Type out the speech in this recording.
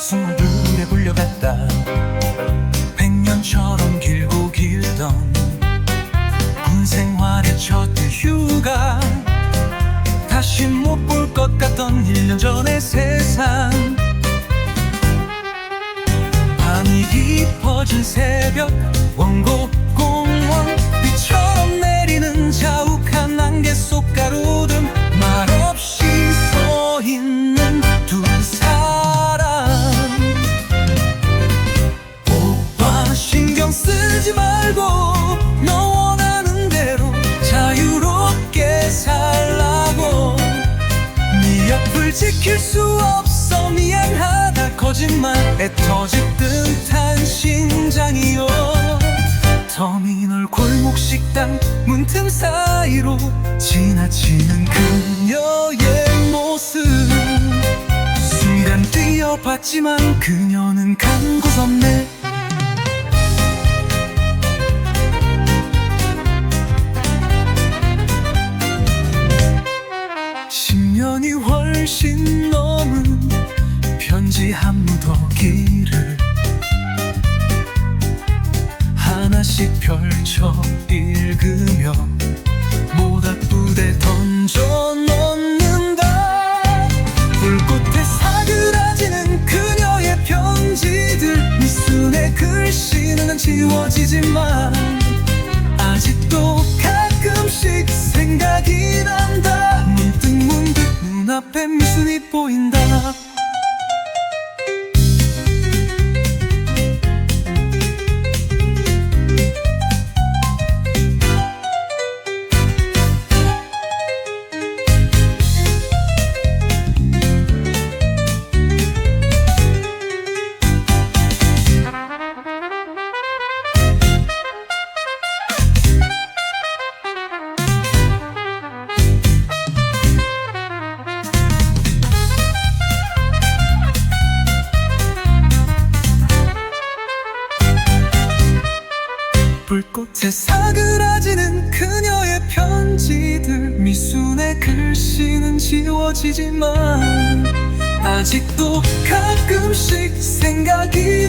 스물둘에 불려갔다. 백년처럼 길고 길던 군생활의 첫 휴가. 다시 못 볼 것 같던 1년 전의 세상. 밤이 깊어진 새벽 원고 네 옆을 지킬 수 없어 미안하다 거짓말에 터질 듯한 심장이요. 터미널 골목 식당 문틈 사이로 지나치는 그녀의 모습. 수단 뛰어봤지만 그녀는 간곳 없네 훨씬 넘은 편지 한 무더기를 하나씩 펼쳐 읽으며 앞에 미순이 보인다 불꽃에 사그라지는 그녀의 편지들. 미순의 글씨는 지워지지만 아직도 가끔씩 생각이